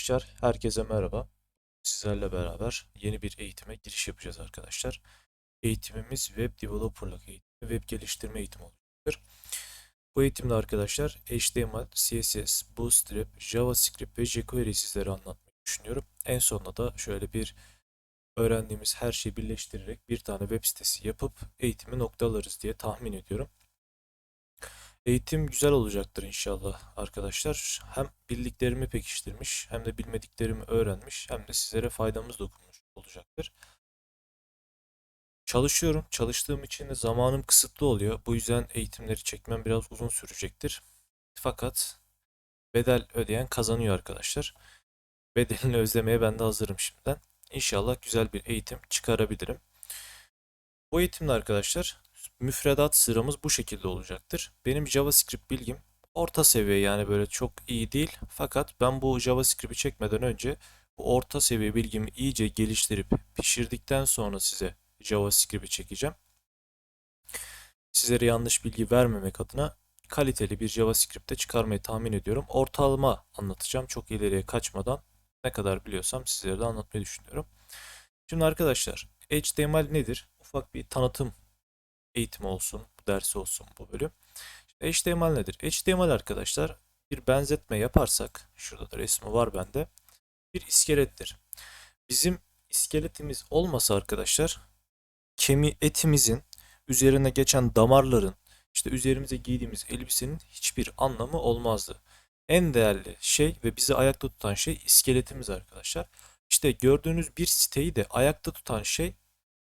Arkadaşlar herkese merhaba. Sizlerle beraber yeni bir eğitime giriş yapacağız arkadaşlar. Eğitimimiz Web Developer'lık eğitimi, web geliştirme eğitimi olacaktır. Bu eğitimde arkadaşlar HTML, CSS, Bootstrap, JavaScript ve jQuery sizlere anlatmayı düşünüyorum. En sonunda da şöyle bir öğrendiğimiz her şeyi birleştirerek bir tane web sitesi yapıp eğitimi noktalarız diye tahmin ediyorum. Eğitim güzel olacaktır inşallah arkadaşlar. Hem bildiklerimi pekiştirmiş, hem de bilmediklerimi öğrenmiş, hem de sizlere faydamız dokunmuş olacaktır. Çalışıyorum. Çalıştığım için de zamanım kısıtlı oluyor. Bu yüzden eğitimleri çekmem biraz uzun sürecektir. Fakat bedel ödeyen kazanıyor arkadaşlar. Bedelini özlemeye ben de hazırım şimdiden. İnşallah güzel bir eğitim çıkarabilirim. Bu eğitimde arkadaşlar müfredat sıramız bu şekilde olacaktır. Benim JavaScript bilgim orta seviye yani böyle çok iyi değil. Fakat ben bu JavaScript'i çekmeden önce bu orta seviye bilgimi iyice geliştirip pişirdikten sonra size JavaScript'i çekeceğim. Sizlere yanlış bilgi vermemek adına kaliteli bir JavaScript'te çıkarmayı tahmin ediyorum. Ortalama anlatacağım çok ileriye kaçmadan ne kadar biliyorsam sizlere de anlatmayı düşünüyorum. Şimdi arkadaşlar HTML nedir? Ufak bir tanıtım eğitimi olsun, bu dersi olsun bu bölüm. Şimdi HTML nedir? HTML arkadaşlar bir benzetme yaparsak, şurada da resmi var bende, bir iskelettir. Bizim iskeletimiz olmasa arkadaşlar, kemi etimizin üzerine geçen damarların, işte üzerimize giydiğimiz elbisenin hiçbir anlamı olmazdı. En değerli şey ve bizi ayakta tutan şey iskeletimiz arkadaşlar. İşte gördüğünüz bir siteyi de ayakta tutan şey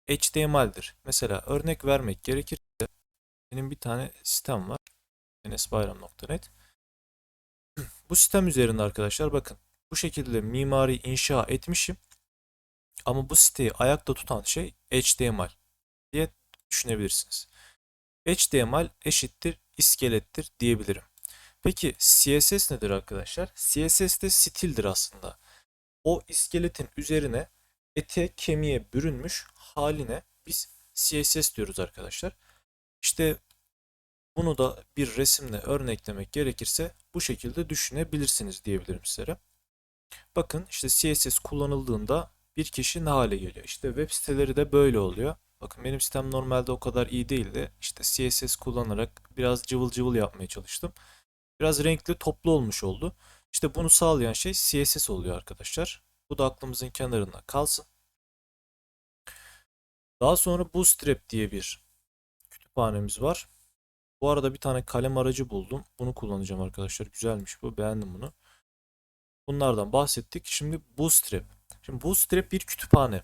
HTML'dir. Mesela örnek vermek gerekirse benim bir tane sitem var. enesbayram.net Bu sistem üzerinde arkadaşlar bakın bu şekilde mimari inşa etmişim. Ama bu siteyi ayakta tutan şey HTML diye düşünebilirsiniz. HTML eşittir iskelettir diyebilirim. Peki CSS nedir arkadaşlar? CSS de stildir aslında. O iskeletin üzerine ete kemiğe bürünmüş haline biz CSS diyoruz arkadaşlar. İşte bunu da bir resimle örneklemek gerekirse bu şekilde düşünebilirsiniz diyebilirim sizlere. Bakın işte CSS kullanıldığında bir kişi ne hale geliyor? İşte web siteleri de böyle oluyor. Bakın benim sistem normalde o kadar iyi değildi. İşte CSS kullanarak biraz cıvıl cıvıl yapmaya çalıştım. Biraz renkli toplu olmuş oldu. İşte bunu sağlayan şey CSS oluyor arkadaşlar. Bu da aklımızın kenarında kalsın. Daha sonra Bootstrap diye bir kütüphanemiz var. Bu arada bir tane kalem aracı buldum. Bunu kullanacağım arkadaşlar. Güzelmiş bu. Beğendim bunu. Bunlardan bahsettik. Şimdi Bootstrap. Şimdi Bootstrap bir kütüphane.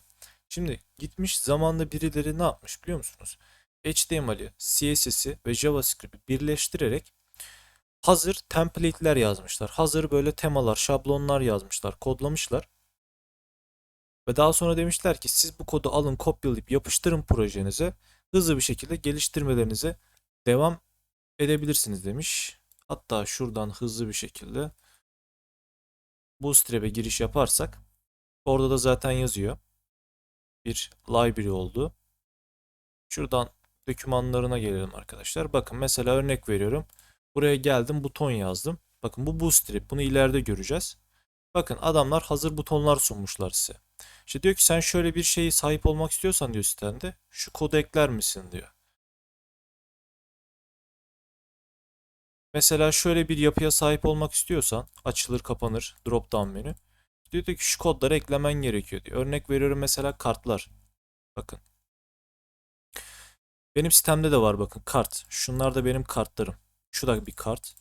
Şimdi gitmiş zamanda birileri ne yapmış biliyor musunuz? HTML'i, CSS'i ve JavaScript'i birleştirerek hazır template'ler yazmışlar. Hazır böyle temalar, şablonlar yazmışlar, kodlamışlar. Ve daha sonra demişler ki siz bu kodu alın kopyalayıp yapıştırın projenize. Hızlı bir şekilde geliştirmelerinize devam edebilirsiniz demiş. Hatta şuradan hızlı bir şekilde Bootstrap'e giriş yaparsak orada da zaten yazıyor. Bir library oldu. Şuradan dokümanlarına gelelim arkadaşlar. Bakın mesela örnek veriyorum. Buraya geldim buton yazdım. Bakın bu Bootstrap. Bunu ileride göreceğiz. Bakın adamlar hazır butonlar sunmuşlar size. İşte diyor ki sen şöyle bir şeyi sahip olmak istiyorsan diyor sitende şu kodu ekler misin diyor. Mesela şöyle bir yapıya sahip olmak istiyorsan açılır kapanır drop down menü. Diyor ki şu kodları eklemen gerekiyor diyor. Örnek veriyorum mesela kartlar. Bakın. Benim sistemde de var bakın kart. Şunlar da benim kartlarım. Şu da bir kart.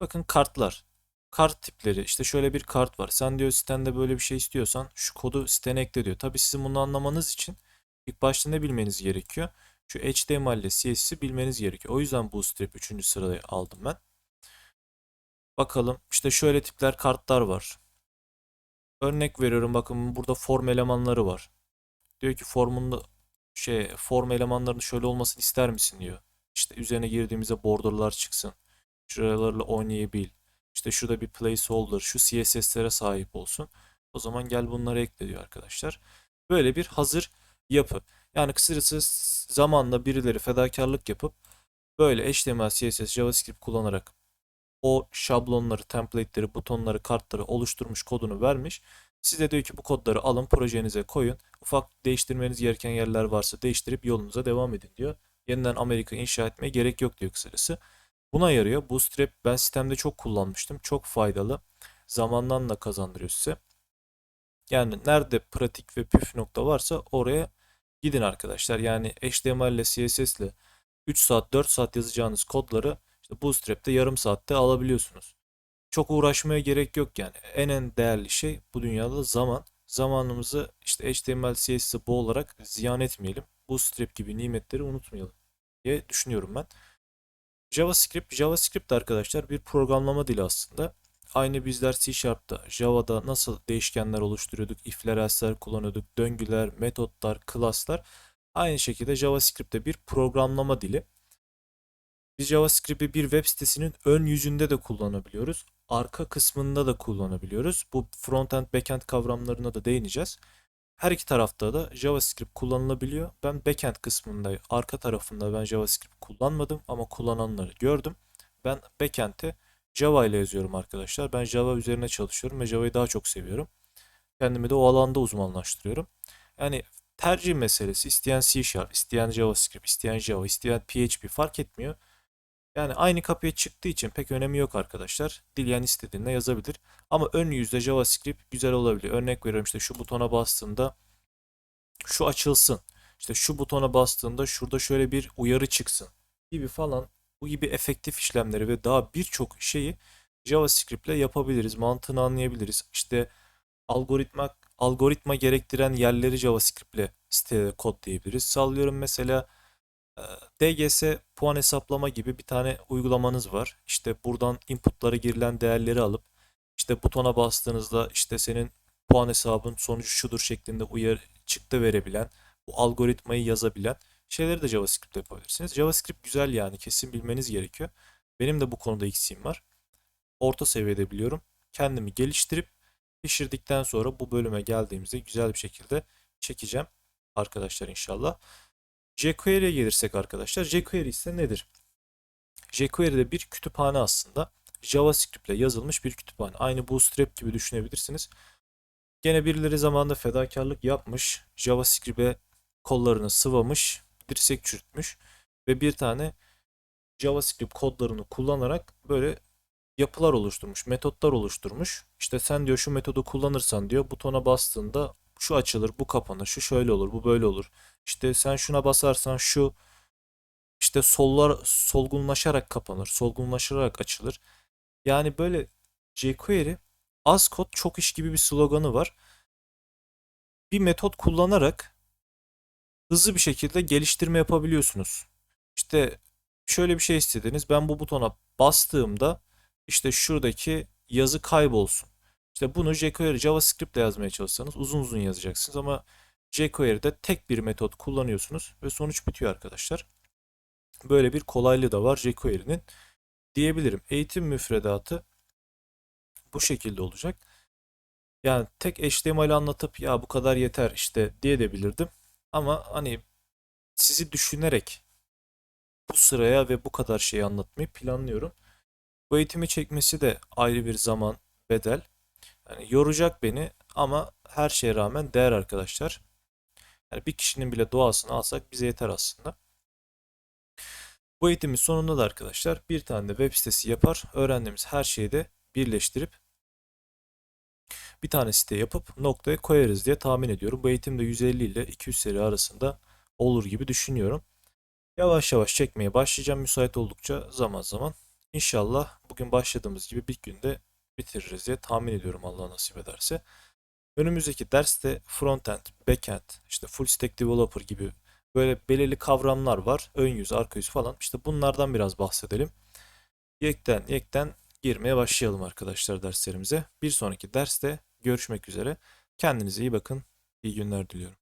Bakın kartlar kart tipleri işte şöyle bir kart var. Sen diyor sitende böyle bir şey istiyorsan şu kodu sitene ekle diyor. Tabi sizin bunu anlamanız için ilk başta ne bilmeniz gerekiyor? Şu HTML ile CSS'i bilmeniz gerekiyor. O yüzden Bootstrap 3. sırada aldım ben. Bakalım işte şöyle tipler kartlar var. Örnek veriyorum bakın burada form elemanları var. Diyor ki formunda şey form elemanlarının şöyle olmasını ister misin diyor. İşte üzerine girdiğimizde borderlar çıksın. Şuralarla oynayabil. İşte şurada bir placeholder, şu CSS'lere sahip olsun. O zaman gel bunları ekle diyor arkadaşlar. Böyle bir hazır yapı. Yani kısacası zamanla birileri fedakarlık yapıp böyle HTML, CSS, JavaScript kullanarak o şablonları, template'leri, butonları, kartları oluşturmuş kodunu vermiş. Size diyor ki bu kodları alın projenize koyun. Ufak değiştirmeniz gereken yerler varsa değiştirip yolunuza devam edin diyor. Yeniden Amerika inşa etmeye gerek yok diyor kısacası. Buna yarıyor. Bootstrap ben sistemde çok kullanmıştım. Çok faydalı. Zamandan da kazandırıyor size. Yani nerede pratik ve püf nokta varsa oraya gidin arkadaşlar. Yani HTML ile CSS ile 3 saat 4 saat yazacağınız kodları işte Bootstrap'te yarım saatte alabiliyorsunuz. Çok uğraşmaya gerek yok yani. En en değerli şey bu dünyada zaman. Zamanımızı işte HTML, CSS'e boğularak ziyan etmeyelim. Bootstrap gibi nimetleri unutmayalım diye düşünüyorum ben. JavaScript, JavaScript arkadaşlar bir programlama dili aslında. Aynı bizler C Sharp'ta, Java'da nasıl değişkenler oluşturuyorduk, if'ler, else'ler kullanıyorduk, döngüler, metotlar, class'lar. Aynı şekilde JavaScript'te bir programlama dili. Biz JavaScript'i bir web sitesinin ön yüzünde de kullanabiliyoruz. Arka kısmında da kullanabiliyoruz. Bu frontend, backend kavramlarına da değineceğiz. Her iki tarafta da JavaScript kullanılabiliyor. Ben backend kısmında, arka tarafında ben JavaScript kullanmadım ama kullananları gördüm. Ben backend'e Java ile yazıyorum arkadaşlar. Ben Java üzerine çalışıyorum ve Java'yı daha çok seviyorum. Kendimi de o alanda uzmanlaştırıyorum. Yani tercih meselesi. İsteyen C Sharp, isteyen JavaScript, isteyen Java, isteyen PHP fark etmiyor. Yani aynı kapıya çıktığı için pek önemi yok arkadaşlar. Dileyen istediğinde yazabilir. Ama ön yüzde JavaScript güzel olabiliyor. Örnek veriyorum işte şu butona bastığında şu açılsın. İşte şu butona bastığında şurada şöyle bir uyarı çıksın gibi falan. Bu gibi efektif işlemleri ve daha birçok şeyi JavaScript ile yapabiliriz. Mantığını anlayabiliriz. İşte algoritma algoritma gerektiren yerleri JavaScript ile sitede kodlayabiliriz. Sallıyorum mesela DGS puan hesaplama gibi bir tane uygulamanız var. İşte buradan inputlara girilen değerleri alıp işte butona bastığınızda işte senin puan hesabın sonucu şudur şeklinde uyarı çıktı verebilen, bu algoritmayı yazabilen şeyleri de JavaScript yapabilirsiniz. JavaScript güzel yani kesin bilmeniz gerekiyor. Benim de bu konuda eksiğim var. Orta seviyede biliyorum. Kendimi geliştirip pişirdikten sonra bu bölüme geldiğimizde güzel bir şekilde çekeceğim arkadaşlar inşallah jQuery'e gelirsek arkadaşlar. jQuery ise nedir? jQuery de bir kütüphane aslında. JavaScript ile yazılmış bir kütüphane. Aynı Bootstrap gibi düşünebilirsiniz. Gene birileri zamanında fedakarlık yapmış. JavaScript'e kollarını sıvamış, dirsek çürütmüş ve bir tane JavaScript kodlarını kullanarak böyle yapılar oluşturmuş, metotlar oluşturmuş. İşte sen diyor şu metodu kullanırsan diyor butona bastığında şu açılır, bu kapanır, şu şöyle olur, bu böyle olur. İşte sen şuna basarsan şu işte sollar solgunlaşarak kapanır, solgunlaşarak açılır. Yani böyle jQuery az kod çok iş gibi bir sloganı var. Bir metot kullanarak hızlı bir şekilde geliştirme yapabiliyorsunuz. İşte şöyle bir şey istediniz. Ben bu butona bastığımda işte şuradaki yazı kaybolsun. İşte bunu jQuery JavaScript ile yazmaya çalışsanız uzun uzun yazacaksınız ama jQuery'de tek bir metot kullanıyorsunuz ve sonuç bitiyor arkadaşlar. Böyle bir kolaylığı da var jQuery'nin diyebilirim. Eğitim müfredatı bu şekilde olacak. Yani tek HTML anlatıp ya bu kadar yeter işte diye de bilirdim. Ama hani sizi düşünerek bu sıraya ve bu kadar şeyi anlatmayı planlıyorum. Bu eğitimi çekmesi de ayrı bir zaman, bedel. Yani yoracak beni ama her şeye rağmen değer arkadaşlar. Yani bir kişinin bile doğasını alsak bize yeter aslında. Bu eğitimin sonunda da arkadaşlar bir tane de web sitesi yapar. Öğrendiğimiz her şeyi de birleştirip bir tane site yapıp noktaya koyarız diye tahmin ediyorum. Bu eğitim de 150 ile 200 seri arasında olur gibi düşünüyorum. Yavaş yavaş çekmeye başlayacağım müsait oldukça zaman zaman. İnşallah bugün başladığımız gibi bir günde bitiririz diye tahmin ediyorum Allah nasip ederse. Önümüzdeki derste frontend, backend, işte full stack developer gibi böyle belirli kavramlar var. Ön yüz, arka yüz falan. İşte bunlardan biraz bahsedelim. Yekten yekten girmeye başlayalım arkadaşlar derslerimize. Bir sonraki derste görüşmek üzere. Kendinize iyi bakın. İyi günler diliyorum.